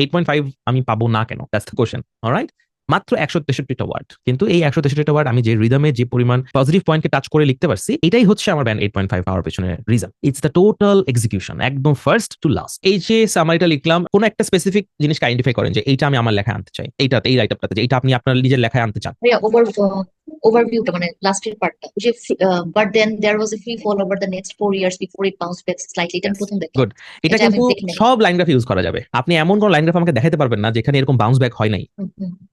Eight point five আমি পাবো না কেন? দ্যাটস দ্য কোশ্চেন রাইট মাত্র একশো তেষট্টিটা ওয়ার্ড কিন্তু এই একশো তেষট্টিটা ওয়ার্ড আমি যে রিদমে যে পরিমাণ পজিটিভ পয়েন্টকে টাচ করে লিখতে পারছি, এটাই হচ্ছে আমার ব্যান্ড এইট পয়েন্ট ফাইভ পাওয়ার পেছনে reason it's the total execution একদম ফার্স্ট টু লাস্ট এই যে সামারিটা লিখলাম, কোন একটা স্পেসিফিক জিনিসকে আইডেন্টিফাই করেন যে এইটা আমি আমার লেখায় আনতে চাই, এইটাতে, এই রাইটারটাতে যে এইটা আপনি আপনার নিজের লেখায় আনতে চান। ওভারভিউটা মানে পার্টটা যে but then fall over the next four years before it bounce back slightly এটা আমি প্রথম দেখলাম. এটা কিন্তু সব লাইন গ্রাফ ইউজ করা যাবে। আপনি এমন কোন লাইন গ্রাফ আমাকে দেখাতে পারবেন না যেখানে এরকম বাউন্স ব্যাক হয় নাই।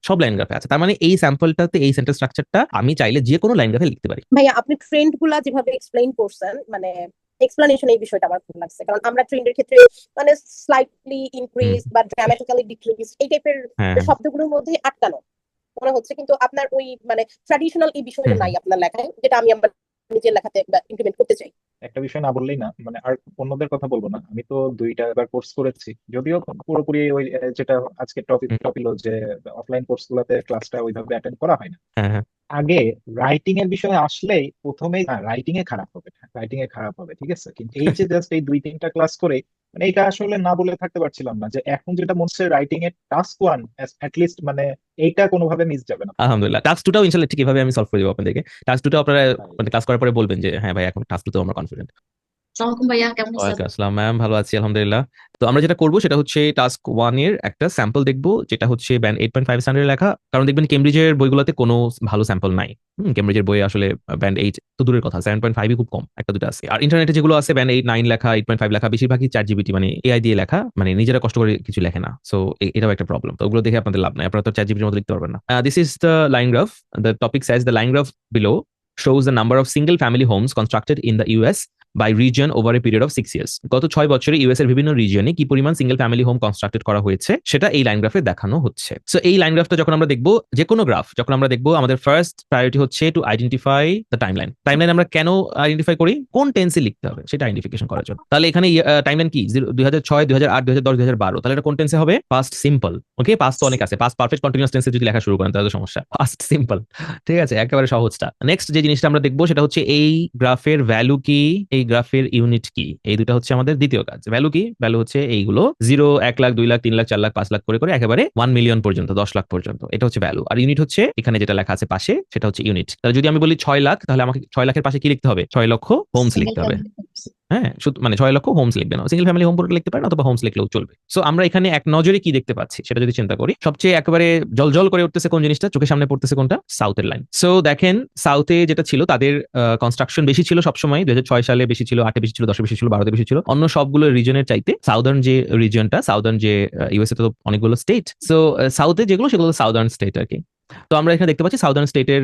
সব লাইন গ্রাফে আছে। তার মানে এই স্যাম্পলটাতে এই সেন্টেন্স স্ট্রাকচারটা আমি চাইলে যে কোনো লাইন গ্রাফে লিখতে পারি। ভাইয়া আপনি ট্রেন্ডগুলা যেভাবে এক্সপ্লেইন করছেন মানে এক্সপ্লেনেশন এই বিষয়টা আমার ভালো লাগছে। কারণ আমরা ট্রেন্ডের ক্ষেত্রে মানে স্লাইটলি ইনক্রিজ বা ড্রামাটিক্যালি ডিক্রিজ এই টাইপের হ্যাঁ শব্দগুলোর মধ্যে আটকানো। মনে হচ্ছে কিন্তু আপনার ওই মানে ট্র্যাডিশনাল এই বিষয়টা নাই আপনার লেখায় যেটা আমি আমার নিজের লেখাতে ইমপ্লিমেন্ট করতে চাই। একটা বিষয় না বললেই না মানে আর অন্যদের কথা বলব না। আমি তো দুইটা এবার কোর্স করেছি যদিও পুরোপুরি ওই যেটা আজকে টপিক। টপিক যে অফলাইন কোর্স গুলোতে ক্লাসটা ওইভাবে অ্যাটেন্ড করা হয় না। হ্যাঁ হ্যাঁ। আগে রাইটিং এর বিষয়ে আসলেই প্রথমেই রাইটিং এ খারাপ হবে রাইটিং এ খারাপ হবে ঠিক আছে? কিন্তু এই যে জাস্ট এই দুই তিনটা ক্লাস করে মানে এটা আসলে না বলে থাকতে পারছিলাম না যে এখন যেটা মনে হচ্ছে রাইটিং এর টাস্ক ওয়ান অ্যাটলিস্ট মানে এইটা কোনোভাবে মিস যাবে না। আলহামদুলিল্লাহ। টাস্ক টুটাও ইনশাল্লাহ ঠিক এভাবে আমি সলভ করে দেবো আপনাদেরকে। টাস্ক টুটাও আপনারা মানে ক্লাস করার পরে বলবেন যে হ্যাঁ ভাই এখন টাস্ক টুতেও আমরা কনফিডেন্ট আলাইকুম ভাইয়া, কেমন আছেন? আসসালাম ম্যাম, ভালো আছি, আলহামদুলিল্লাহ। তো আমরা যেটা করব সেটা হচ্ছে টাস্ক ওয়ানের একটা স্যাম্পল দেখব, যেটা হচ্ছে band eight point five standard লেখা। কারণ দেখবেন কেমব্রিজের বইগুলোতে কোনো ভালো স্যাম্পল নাই। কেমব্রিজের বই আসলে ব্যান্ড এইট তো দূরের কথা সেভেন পয়েন্ট ফাইভই খুব কম, একটা দুটো আছে। আর ইন্টারনেটে যেগুলো আছে ব্যান্ড এইট নাইন লেখা এইট পয়েন্ট ফাইভ লেখা, বেশিরভাগই চার জিবিটি মানে এআই দিয়ে লেখা মানে নিজেরা কষ্ট করে কিছু লেখে না। সো এটাও একটা প্রবলেম তো ওগুলো দেখে আপনাদের লাভ নাই। আপনারা তো চার জিবির মতো লিখতে পারবেন না। This is the line graph the topic says the line graph below shows the number of single family homes constructed in the US by region over a period of six years গত ছয় বছরে US এর বিভিন্ন রিজনে কি পরিমাণ single family home constructed করা হয়েছে, সেটা এই লাইন গ্রাফে দেখানো হচ্ছে। সো এই লাইন গ্রাফটা যখন আমরা দেখব, যে কোনো গ্রাফ যখন আমরা দেখব, আমাদের ফার্স্ট প্রায়োরিটি হচ্ছে to identify the timeline timeline আমরা কেন আইডেন্টিফাই করি? কোন টেন্সে লিখতে হবে, সেটা আইডেন্টিফিকেশন করার জন্য। তাহলে এখানে টাইমলাইন কি? দুই হাজার ছয়, দুই হাজার আট, দুই হাজার দশ, দুই হাজার বারো। তাহলে এটা কোন টেন্সে হবে? পাস্ট সিম্পল ওকে পাস্ট তো অনেক আছে। পাস্ট পারফেক্ট কন্টিনিউস টেন্সে যদি লেখা শুরু করেন, তাহলে সমস্যা। পাস্ট সিম্পল ঠিক আছে, একেবারে সহজটা নেক্সট যে জিনিসটা আমরা দেখব, সেটা হচ্ছে এই গ্রাফের ভ্যালু কি? এই গ্রাফের ইউনিট কি? এই দুটা হচ্ছে আমাদের দ্বিতীয় কাজ। ভ্যালু কি? ভ্যালু হচ্ছে এইগুলো জিরো এক লাখ, দুই লাখ, তিন লাখ, চার লাখ, পাঁচ লাখ করে করে একেবারে ওয়ান মিলিয়ন পর্যন্ত, দশ লাখ পর্যন্ত। এটা হচ্ছে ভ্যালু আর ইউনিট হচ্ছে এখানে যেটা লেখা আছে পাশে, সেটা হচ্ছে ইউনিট তাহলে যদি আমি বলি ছয় লাখ, তাহলে আমাকে ছয় লাখের পাশে কি লিখতে হবে? ছয় লক্ষ হোমস লিখতে হবে। হ্যাঁ শুধু মানে ছয় লক্ষ হোমস লিখবে না। সিঙ্গেল ফ্যামিলি হোম পুরোটা লিখতে পারেন অথবা হোমস লিখলেও চলবে। সো আমরা এখানে এক নজরে কি দেখতে পাচ্ছি, সেটা যদি চিন্তা করি, সবচেয়ে একেবারে জল জল করে উঠতেছে কোন জিনিসটা? চোখের সামনে পড়তেছে কোনটা? সাউথের লাইন সো দেখেন সাউথে যেটা ছিল, তাদের কনস্ট্রাকশন বেশি ছিল সবসময়। দু ছয় সালে বেশি ছিল, আটে বেশি ছিল, দশে বেশি ছিল, বারোতে বেশি ছিল। অন্য সবগুলো রিজনের চাইতে সাউদার্ন যে রিজনটা সাউদার্ন যে ইউএসএ তো অনেকগুলো স্টেট সো সাউথে যেগুলো, সেগুলো সাউদার্ন স্টেট আর কি। তো আমরা এখানে দেখতে পাচ্ছি সাউদার্ন স্টেটের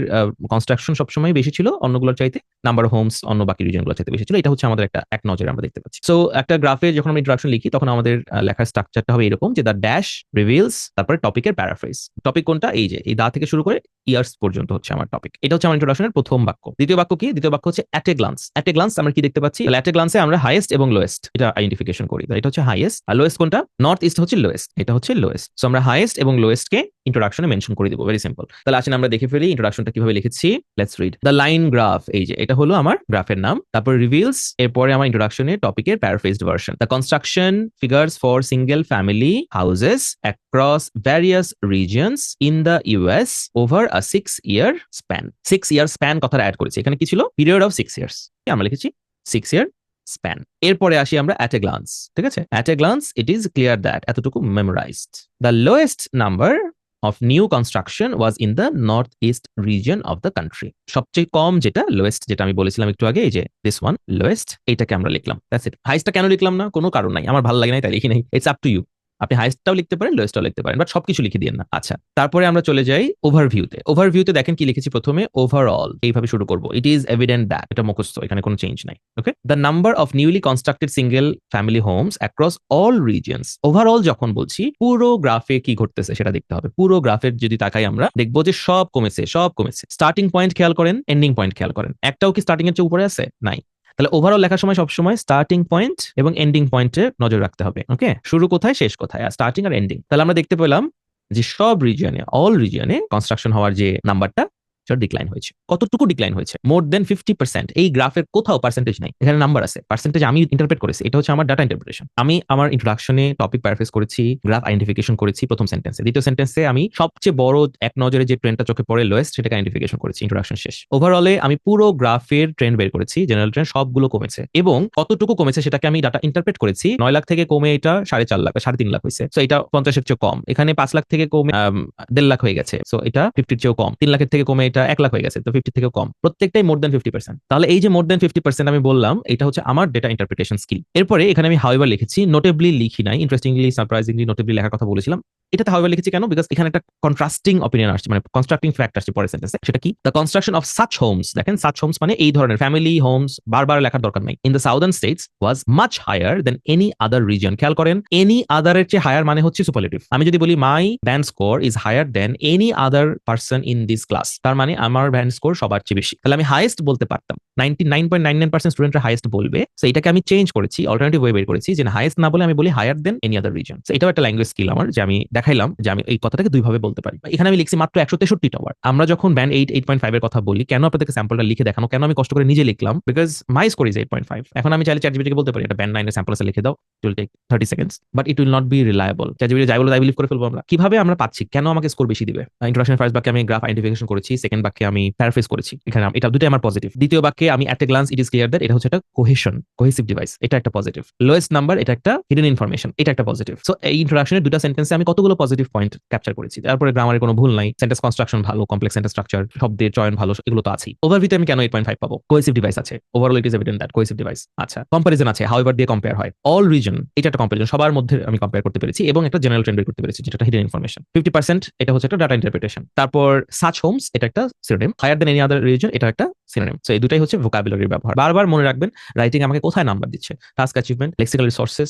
কনস্ট্রাকশন সবসময় বেশি ছিল, অন্যগুলোর চাইতে নাম্বার অফ হোমস অন্য বাকি রিজনগুলোর চাইতে বেশি ছিল। এটা হচ্ছে আমাদের একটা, এক নজরে আমরা দেখতে পাচ্ছি। সো একটা গ্রাফে যখন আমরা ইন্ট্রোডাকশন লিখি, তখন আমাদের লেখার স্ট্রাকচারটা হবে এরকম যে দ্য ড্যাশ রিভিলস তারপরে টপিকের প্যারাফ্রেজ টপিক কোনটা? এই যে, এই দা থেকে শুরু করে ইয়ার্স পর্যন্ত হচ্ছে আমার টপিক এটা হচ্ছে আমার ইন্ট্রোডাকশনের প্রথম বাক্য। দ্বিতীয় বাক্য কি? দ্বিতীয় বাক্য হচ্ছে at a glance at a glance আমরা কি দেখতে পাচ্ছি? অ্যাট এ গ্লান্সে আমরা হাইয়েস্ট এবং লোয়েস্ট এটা আইডেন্টিফিকেশন করি। এটা হচ্ছে হাইয়েস্ট আর লোয়েস্ট কোনটা? নর্থ ইস্ট হচ্ছে লোয়েস্ট এটা হচ্ছে লোয়েস্ট সো আমরা হাইয়েস্ট এবং লোয়েস্টকে ইন্ট্রোডাকশনে মেনশন করে দিব ভেরি সিম্পল তাহলে আসেন আমরা দেখে ফেলি ইন্ট্রোডাকশনটা কীভাবে লিখেছি। Let's read the line graph এই যে, এটা হলো আমার গ্রাফের নাম। তারপর রিভিলস এরপরে আমার ইন্ট্রোডাকশনে টপিকের paraphrased version the construction figures for single family houses across various regions in the US over a six year span six year span কথাটা অ্যাড করেছি। এখানে কি ছিল? পিরিয়ড অফ সিক্স ইয়ার্স আমরা লিখেছি? সিক্স ইয়ার স্প্যান এরপরে আসি আমরা অ্যাট এ গ্লান্স ঠিক আছে? At a glance it is clear that এতটুকু memorized the lowest number of new construction was in the northeast region of the country. সবচেয়ে কম যেটা লোয়েস্ট যেটা আমি বলেছিলাম একটু আগে যে দিস ওয়ান লোয়েস্ট এটাকে আমরা লিখলাম। দ্যাটস ইট হাইস্টটা কেন লিখলাম না? কোনো কারণ নাই। আমার ভালো লাগে নাই, তাই লিখি নাই। ইটস আপ টু ইউ আপনি হাইস্টটাও লিখতে পারেন লোয়েস্টটাও লিখতে পারেন বাট সবকিছু লিখে দিন না। আচ্ছা তারপরে আমরা চলে যাই ওভারভিউতে ওভারভিউতে দেখেন কি লিখেছি প্রথমে ওভারঅল এইভাবে শুরু করব। ইট ইজ এভিডেন্ট দ্যাট এটা মুখস্থ, এখানে কোনো চেঞ্জ নাই okay the number of newly constructed single family homes across all regions overall যখন বলছি, পুরো গ্রাফে কি ঘটতেছে সেটা দেখতে হবে। পুরো গ্রাফের যদি তাকাই আমরা, দেখব যে সব কমেছে সব কমেছে। স্টার্টিং পয়েন্ট খেয়াল করেন এন্ডিং পয়েন্ট খেয়াল করেন। একটাও কি স্টার্টিং এর চেয়ে উপরে আছে? নাই। তাহলে ওভারঅল লেখার সময় সবসময় স্টার্টিং পয়েন্ট এবং এন্ডিং পয়েন্টে নজর রাখতে হবে ওকে শুরু কোথায়, শেষ কোথায়, আর স্টার্টিং আর এন্ডিং তাহলে আমরা দেখতে পেলাম যে সব রিজিয়নে অল রিজিয়নে কনস্ট্রাকশন হওয়ার যে নাম্বারটা স্ট্রাকচার ডিক্লাইন হয়েছে। কতটুকু ডিক্লাইন হয়েছে? মোর দেন ফিফটি পার্সেন্ট এই গ্রাফের কোথাও পার্সেন্টেজ নাই। এখানে নাম্বার আছে। পার্সেন্টেজ আমি ইন্টারপ্রেট করেছি। এটা হচ্ছে আমার ডাটা ইন্টারপ্রিটেশন আমি আমার ইন্ট্রোডাকশনে টপিক প্যারাফ্রেজ করেছি গ্রাফ আইডেন্টিফিকেশন করেছি প্রথম সেন্টেন্সে দ্বিতীয় সেন্টেন্সে আমি সবচেয়ে বড় এক নজরে যে ট্রেন্ডটা চোখে পড়ে লোয়েস্ট সেটাকে আইডেন্টিফিকেশন করেছি ইন্ট্রোডাকশন শেষ। ওভারঅলে আমি পুরো গ্রাফের ট্রেন্ড বের করেছি জেনারেল ট্রেন্ড সবগুলো কমেছে। এবং কতটুকু কমেছে সেটাকে আমি ডাটা ইন্টারপ্রেট করেছি, নয় লাখ থেকে কমে এটা সাড়ে চার লাখ, সাড়ে তিন লাখ হয়েছে। সো এটা পঞ্চাশের চেয়ে কম। এখানে পাঁচ লাখ থেকে কমে দেড় লাখ হয়ে গেছে। সো এটা ফিফটির চেয়েও কম। তিন লাখের থেকে কমে এটা এক লাখ হয়ে গেছে, তো ফিফটি থেকে কম। প্রত্যেকটাই মোর দেন ফিফটি পার্সেন্ট তাহলে এই যে মোর দেন ফিফটি পার্সেন্ট আমি বললাম, এটা হচ্ছে আমার ডেটা ইন্টারপ্রিটেশন স্কিল এরপরে এখানে আমি হাওয়াইবার লিখেছি নোটেবলি লিখি নাই। ইন্টারেস্টিংলি সারপ্রাইজিংলি নোটেবলি লেখার কথা বলেছিলাম। এটাতে হাউএভার লিখেছি কেন? বিকজ এখানে একটা কন্ট্রাস্টিং অপিনিয়ন আসছে মানে কনস্ট্রাক্টিং ফ্যাক্ট আসছে পরের সেন্টেন্সে সেটা কি? The construction of such homes দেখেন সাচ হোমস মানে এই ধরনের ফ্যামিলি হোমস বারবার লেখার দরকার নাই। In the southern states was much higher than any other reason খেয়াল করেন এনি আদারের চেয়ে হায়ার মানে হচ্ছে সুপারলেটিভ আমি যদি বলি my band score is higher than any other person in this class তার মানে আমার ব্যান্ড স্কোর সবার চেয়ে বেশি। তাহলে আমি হাইয়েস্ট বলতে পারতাম। Ninety nine point nine nine percent স্টুডেন্টরা হাইয়েস্ট বলবে। সো এটাকে আমি চেঞ্জ করেছি অল্টারনেটিভ ওয়ে বের করেছি, যে হাইয়েস্ট না বলে আমি বলি higher than any other reason এটাও একটা ল্যাঙ্গুয়েজ স্কিল আমার, যে আমি দেখাইলাম যে আমি এই কথাটাকে দুইভাবে বলতে পারি। এখানে আমি লিখছি মাত্র একশো তেষট্টি টাওয়ার আমরা যখন band eight eight point five এর কথা বলি, কেন আপনাদেরকে স্যাম্পলটা লিখে দেখানো, কেন আমি কষ্ট করে নিজে লিখলাম? Because my score is eight point five এখন আমি চাইলে চ্যাটজিবিটিকে বলতে পারি, এটা ব্যান্ড নাইনের আছে, লিখে দাও। It will take thirty seconds but it will not be reliable ChatGPT যাই বলে তাই বিলিভ করে ফেলব আমরা। কীভাবে আমরা পাচ্ছি? কেন আমাকে স্কোর বেশি দিবে? ইন্ট্রোডাকশন ফার্স্ট বাক্যে আমি গ্রাফ আইডেন্টিফিকেশন করেছি সেকেন্ড বাক্যে আমি প্যারাফ্রেজ করেছি। এখানে এটা দুটোই আমার পজিটিভ দ্বিতীয় বাক্যে আমি at a glance it is clear that এটা হচ্ছে একটা কোহেশন কোহেসিভ ডিভাইস এটা একটা পজিটিভ লোয়েস্ট নাম্বার এটা একটা হিডেন ইনফরমেশন এটা একটা পজিটিভ সো এই ইন্ট্রোডাকশনের দুটো সেন্টেন্সে আমি কতগুলো পজিটিভ পয়েন্ট ক্যাপচার করেছি। তারপরে গ্রামারের কোনো ভুল নাই সেন্টেন্স কনস্ট্রাকশন ভালো কমপ্লেক্স সেন্টেন্স স্ট্রাকচার শব্দের চয়ন ভালো, এগুলো তো আছেই। ওভারভিউতে আমি কেন এইট পয়েন্ট ফাইভ পাবো? কোয়েসিভ ডিভাইস আছে। Overall it is evident that cohesive device আচ্ছা। কম্পারিজন আছে হাউএভার দিয়ে কম্পেয়ার হয়। অল রিজন এটা একটা কম্পারিজন সবার মধ্যে আমি কম্পেয়ার করতে পেরেছি এবং একটা জেনারেল ট্রেন্ড করতে পেরেছি, যেটা হিডেন ইনফরমেশন ফিফটি পার্সেন্ট এটা হচ্ছে একটা ডাটা ইন্টারপ্রিটেশন তারপর সাচ হোমস এটা একটা synonym higher than any other reason এটা একটা সিনোনিম সো এই দুটাই হচ্ছে ভোকাবুলারির ব্যবহার। বারবার মনে রাখবেন রাইটিং আমাকে কোথায় নাম্বার দিচ্ছে? Task achievement lexical resources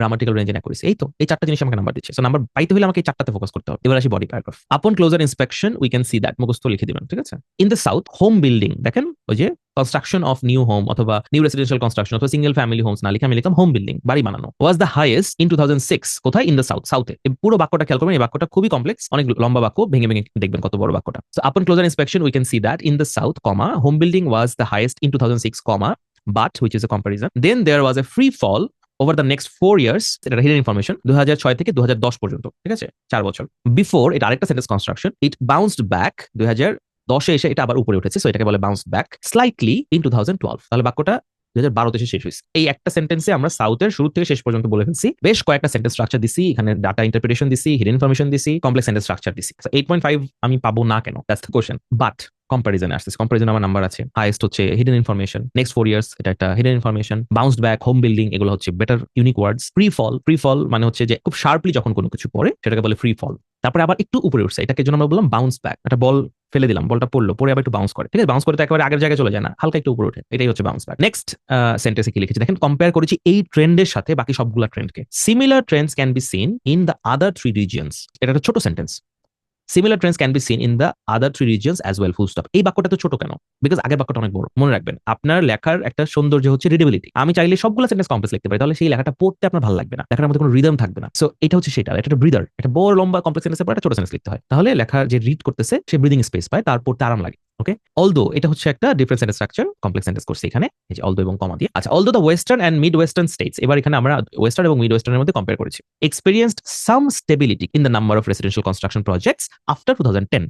grammatical range এই তো, এই চারটা জিনিস আমাকে নাম্বার দিচ্ছে। সো নাম্বার পাইতে হলে আমাকে এই চারটাতে ফোকাস করতে হবে। এবার আসি body paragraph upon closer inspection we can see that মুখস্থ লিখে দিবেন, ঠিক আছে? In the south home building দেখেন, ওই যে কনস্ট্রাকশন অফ নিউ হোম অথবা নিউ রেসিডেন্সিয়াল কনস্ট্রাকশন অথবা সিঙ্গেল ফ্যামিলি হোমস না লিখে আমি লিখলাম হোম বিল্ডিং বাড়ি বানানো। Was the highest in two thousand six কোথায়? ইন দ্য সাউথ সাউথে পুরো বাক্যটা খেয়াল করবেন, এই বাক্যটা খুবই কমপ্লেক্স অনেক লম্বা বাক্য, ভেঙে ভেঙে দেখবেন কত বড় বাক্যটা। So upon closer inspection we can see that in the south comma home building was the highest thousand six comma but which is a comparison than there was a free fall over the next four years এটা hidden information দু হাজার ছয় থেকে দু হাজার দশ পর্যন্ত, ঠিক আছে? চার বছর। বিফোর এটা আরেকটা sentence construction it bounced back দুই হাজার দশে এসে এটা আবার উপরে উঠেছে সো এটাকে বলে bounce back slightly in two তাহলে বাক্যটা দুই হাজার বারোতে এসে শেষ হয়েছে। এই একটা সেন্টেন্সে আমরা সাউথের শুরু থেকে শেষ পর্যন্ত বলে ফেলছি। বেশ কয়েকটা সেন্টেন্স স্ট্রাকচার দিছি, এখানে ডাটা ইন্টারপ্রিটেশন দিছি হিডেন ইনফরমেশন দিছি কমপ্লেক্স সেন্টেন্স স্ট্রাকচার দিছি। এইট পয়েন্ট ফাইভ আমি পাবো না কেন? দ্যাটস দ্য কোয়েশ্চেন বাট কম্পারিজনে আসছে কম্পারিজন আমার নাম্বার আছে। হাইয়েস্ট হচ্ছে hidden information next four years এটা একটা hidden information bounce back home building এগুলো হচ্ছে better unique words free fall free fall মানে হচ্ছে যে খুব শার্পলি যখন কোনো কিছু পড়ে, সেটাকে বলে ফ্রি ফল তারপরে আবার একটু উপরে উঠছে, এটাকে জন্য আমরা বললাম বাউন্স ব্যাক একটা বল ফেলে দিলাম বলটা পড়ল পরে আবার একটু বাউন্স করে। ঠিক আছে বাউন্স করে তো একেবারে আগের জায়গায় চলে যায় না, হালকা একটু উপরে ওঠে। এটাই হচ্ছে বাউন্স ব্যাক নেক্সট সেন্টেন্সে কি লিখেছি? দেখেন কম্পেয়ার করেছি এই ট্রেন্ডের সাথে বাকি সবগুলা ট্রেন্ডকে similar trends can be seen in the other three regions এটা একটা ছোট sentence similar trends can be seen in the other three regions as well full stop এই বাক্যটা তো ছোট কেন? বিকজ আগের বাক্যটা অনেক বড়। মনে রাখবেন, আপনার লেখার একটা সৌন্দর্য হচ্ছে রিডেবিলিটি আমি চাইলে সবগুলো সেন্টেন্স কমপ্লেক্স লিখতে পারি, তাহলে সেই লেখাটা পড়তে আপনার ভালো লাগবে না। লেখার মধ্যে কোনো রিদম থাকবে না। সো এটা হচ্ছে সেটা এটা ব্রিদার একটা বড় লম্বা কমপ্লেক্স সেন্টেন্সের পর একটা ছোট সেন্টেন্স লিখতে হয়। তাহলে লেখার যে রিড করতেছে, সে ব্রিদিং স্পেস পায় তার পড়তে আরাম লাগে ওকে অলদো এটা হচ্ছে একটা different sentence structure complex sentence করছে এখানে, এই যে অলদো এবং কমা দিয়ে। আচ্ছা although the western and mid western states এবার এখানে আমরা ওয়েস্টার্ন এবং মিড ওয়েস্টার্নের মধ্যে কম্পেয়ার করেছি। Experienced some stability in the number of residential construction projects after two thousand ten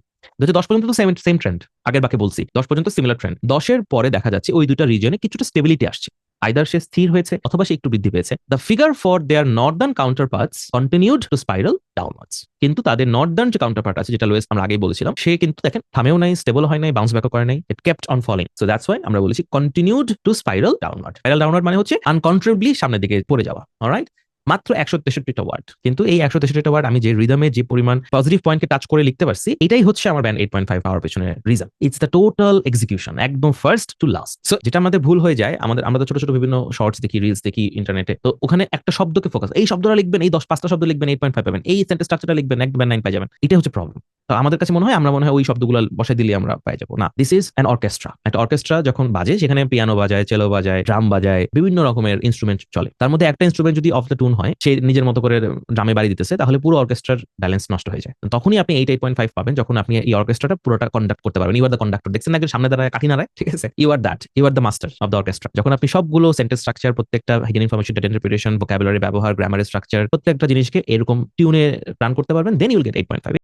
দশ পর্যন্ত তো সেম সেম ট্রেন্ড আগের বাকে বলছি, দশ পর্যন্ত সিমিলার ট্রেন্ড দশের পরে দেখা যাচ্ছে ওই দুটা রিজনে কিছুটা স্টেবিলিটি আসছে। আইদার সে স্থির হয়েছে অথবা সে একটু বৃদ্ধি পেয়েছে। The figure for their northern counterparts continued to spiral downwards কিন্তু তাদের নর্দার্ন যে কাউন্টার পার্ট আছে, যেটা লোয়েস্ট আমরা আগেই বলেছিলাম, সে কিন্তু দেখেন থামেও নাই স্টেবল হয় নাই বাউন্স ব্যাকও করে নাই it kept on falling so that's why আমরা বলেছি continued to spiral downward spiral downward মানে হচ্ছে আনকন্ট্রোলেবলি সামনের দিকে পড়ে যাওয়া অলরাইট মাত্র একশো তেষট্টিটা ওয়ার্ড কিন্তু এই একশো তেষট্টিটা ওয়ার্ড আমি যে রিদমে যে পরিমাণ পজিটিভ পয়েন্টকে টাচ করে লিখতে পারছি, এটাই হচ্ছে আমার ব্যান্ড এইট পয়েন্ট ফাইভ পাওয়ার পেছনে reason it's the total execution একদম ফার্স্ট টু লাস্ট সো যেটা আমাদের ভুল হয়ে যায়, আমাদের, আমরা ছোট ছোট বিভিন্ন শর্টস দেখি রিলস দেখি ইন্টারনেটে তো ওখানে একটা শব্দকে ফোকাস এই শব্দটা লিখবেন, এই দশ, পাঁচটা শব্দ লিখবেন এইট পয়েন্ট ফাইভ পাবেন। এই সেন্টেন্স স্ট্রাকচারটা লিখবেন, এক ব্যান্ড নাইন পাই যাবেন। এটা হচ্ছে প্রবলেম তো আমাদের কাছে মনে হয়, আমরা মনে হয় ওই শব্দগুলো বসাই দিলে আমরা পাই যাব। না দিস ইজ অ্যান অর্কেস্ট্রা একটা অর্কেস্ট্রা যখন বাজে, সেখানে পিয়ানো বাজায় চেলো বাজায় ড্রাম বাজায়, বিভিন্ন রকমের ইনস্ট্রুমেন্ট চলে। তার মধ্যে একটা ইনস্ট্রুমেন্ট যদি অফ দ্য টুন টিউন হয়, সে নিজের মতো করে ড্রামে বাড়ি দিতেছে, তাহলে পুরো অর্কেস্ট্রার ব্যালেন্স নষ্ট হয়ে যায়। তখনই আপনি এইট এইট পয়েন্ট ফাইভ পাবেন যখন আপনি এই অর্কেস্ট্রাটা পুরোটা কন্ডাক্ট করতে পারবেন। ইউ আর দ্য কন্ডাক্টর দেখছেন না সামনে দাঁড়ায়, কাঠি নাড়ায়? ঠিক আছে? You are that you are the master of the orchestra যখন আপনি সবগুলো সেন্টেন্স স্ট্রাকচার প্রত্যেকটা হিডেন ইনফরমেশন ইন্টারপ্রিটেশন ভোকাবুলারি ব্যবহার গ্রামারের স্ট্রাকচার প্রত্যেকটা জিনিসকে এরকম টিউনে রান করতে পারবেন then you'll get eight point five